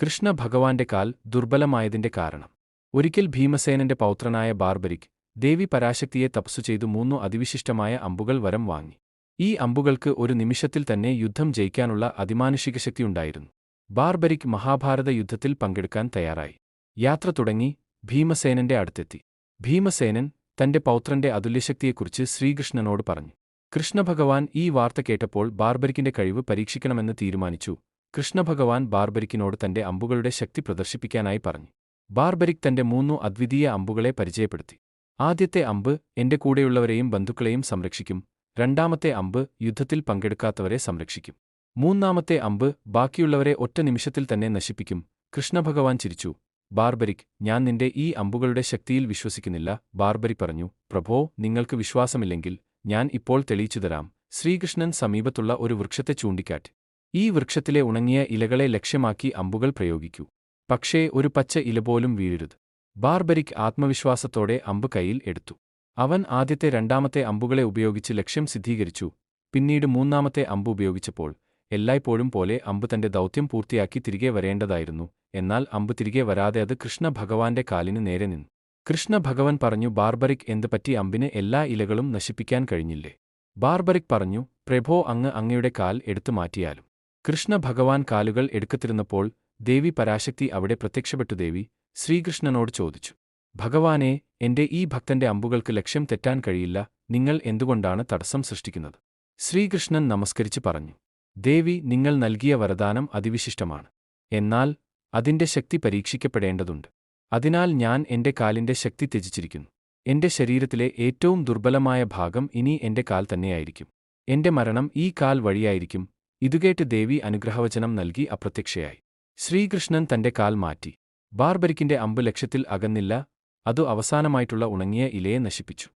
കൃഷ്ണ ഭഗവാന്റെ കാൽ ദുർബലമായതിന്റെ കാരണം. ഒരിക്കൽ ഭീമസേനന്റെ പൗത്രനായ ബാർബരിക് ദേവി പരാശക്തിയെ തപസ്സു ചെയ്തു മൂന്നു അതിവിശിഷ്ടമായ അമ്പുകൾ വരം വാങ്ങി. ഈ അമ്പുകൾക്ക് ഒരു നിമിഷത്തിൽ തന്നെ യുദ്ധം ജയിക്കാനുള്ള അതിമാനുഷിക ശക്തിയുണ്ടായിരുന്നു ബാർബരിക് മഹാഭാരത യുദ്ധത്തിൽ പങ്കെടുക്കാൻ തയ്യാറായി. യാത്ര തുടങ്ങി ഭീമസേനന്റെ അടുത്തെത്തി. ഭീമസേനൻ തന്റെ പൗത്രന്റെ അതുല്യശക്തിയെക്കുറിച്ച് ശ്രീകൃഷ്ണനോട് പറഞ്ഞു. കൃഷ്ണഭഗവാൻ ഈ വാർത്ത കേട്ടപ്പോൾ ബാർബരിക്കിന്റെ കഴിവ് പരീക്ഷിക്കണമെന്ന് തീരുമാനിച്ചു. കൃഷ്ണഭഗവാൻ ബാർബരിക്കിനോട് തന്റെ അമ്പുകളുടെ ശക്തി പ്രദർശിപ്പിക്കാനായി പറഞ്ഞു. ബാർബരിക് തന്റെ മൂന്നു അദ്വിതീയ അമ്പുകളെ പരിചയപ്പെടുത്തി. ആദ്യത്തെ അമ്പ് എന്റെ കൂടെയുള്ളവരെയും ബന്ധുക്കളെയും സംരക്ഷിക്കും. രണ്ടാമത്തെ അമ്പ് യുദ്ധത്തിൽ പങ്കെടുക്കാത്തവരെ സംരക്ഷിക്കും. മൂന്നാമത്തെ അമ്പ് ബാക്കിയുള്ളവരെ ഒറ്റ നിമിഷത്തിൽ തന്നെ നശിപ്പിക്കും. കൃഷ്ണഭഗവാൻ ചിരിച്ചു. ബാർബരിക് ഞാൻ നിന്റെ ഈ അമ്പുകളുടെ ശക്തിയിൽ വിശ്വസിക്കുന്നില്ല. ബാർബരി പറഞ്ഞു പ്രഭോ നിങ്ങൾക്ക് വിശ്വാസമില്ലെങ്കിൽ ഞാൻ ഇപ്പോൾ തെളിയിച്ചുതരാം ശ്രീകൃഷ്ണൻ സമീപത്തുള്ള ഒരു വൃക്ഷത്തെ ചൂണ്ടിക്കാട്ടി ഈ വൃക്ഷത്തിലെ ഉണങ്ങിയ ഇലകളെ ലക്ഷ്യമാക്കി അമ്പുകൾ പ്രയോഗിക്കൂ. പക്ഷേ ഒരു പച്ച ഇല പോലും വീഴരുത്. ബാർബരിക് ആത്മവിശ്വാസത്തോടെ അമ്പ് കയ്യിൽ എടുത്തു. അവൻ ആദ്യത്തെ രണ്ടാമത്തെ അമ്പുകളെ ഉപയോഗിച്ച് ലക്ഷ്യം സിദ്ധീകരിച്ചു. പിന്നീട് മൂന്നാമത്തെ അമ്പ് ഉപയോഗിച്ചപ്പോൾ എല്ലായ്പ്പോഴും പോലെ അമ്പ് തന്റെ ദൗത്യം പൂർത്തിയാക്കി തിരികെ വരേണ്ടതായിരുന്നു. എന്നാൽ അമ്പ് തിരികെ വരാതെ അത് കൃഷ്ണഭഗവാന്റെ കാലിന് നേരെ നിന്നു. കൃഷ്ണ ഭഗവൻ പറഞ്ഞു ബാർബറിക് എന്ത് പറ്റി? അമ്പിന് എല്ലാ ഇലകളും നശിപ്പിക്കാൻ കഴിഞ്ഞില്ലേ? ബാർബറിക് പറഞ്ഞു പ്രഭോ അങ്ങ് അങ്ങയുടെ കാൽ എടുത്തു മാറ്റിയാലും. കൃഷ്ണ ഭഗവാൻ കാലുകൾ എടുക്കത്തിരുന്നപ്പോൾ ദേവി പരാശക്തി അവിടെ പ്രത്യക്ഷപ്പെട്ടു ദേവി ശ്രീകൃഷ്ണനോട് ചോദിച്ചു ഭഗവാനെ എന്റെ ഈ ഭക്തന്റെ അമ്പുകൾക്ക് ലക്ഷ്യം തെറ്റാൻ കഴിയില്ല നിങ്ങൾ എന്തുകൊണ്ടാണ് തടസ്സം സൃഷ്ടിക്കുന്നത്? ശ്രീകൃഷ്ണൻ നമസ്കരിച്ച് പറഞ്ഞു ദേവി നിങ്ങൾ നൽകിയ വരദാനം അതിവിശിഷ്ടമാണ് എന്നാൽ അതിന്റെ ശക്തി പരീക്ഷിക്കപ്പെടേണ്ടതുണ്ട്. അതിനാൽ ഞാൻ എന്റെ കാലിന്റെ ശക്തി ത്യജിച്ചിരിക്കുന്നു. എന്റെ ശരീരത്തിലെ ഏറ്റവും ദുർബലമായ ഭാഗം ഇനി എന്റെ കാൽ തന്നെയായിരിക്കും. എന്റെ മരണം ഈ കാൽ വഴിയായിരിക്കും ഇതുകേട്ട് ദേവി അനുഗ്രഹവചനം നൽകി അപ്രത്യക്ഷയായി. ശ്രീകൃഷ്ണൻ തന്റെ കാൽ മാറ്റി. ബാർബരിക്കിന്റെ അമ്പ് ലക്ഷ്യത്തിൽ അകന്നില്ല അതു അവസാനമായിട്ടുള്ള ഉണങ്ങിയ ഇലയെ നശിപ്പിച്ചു.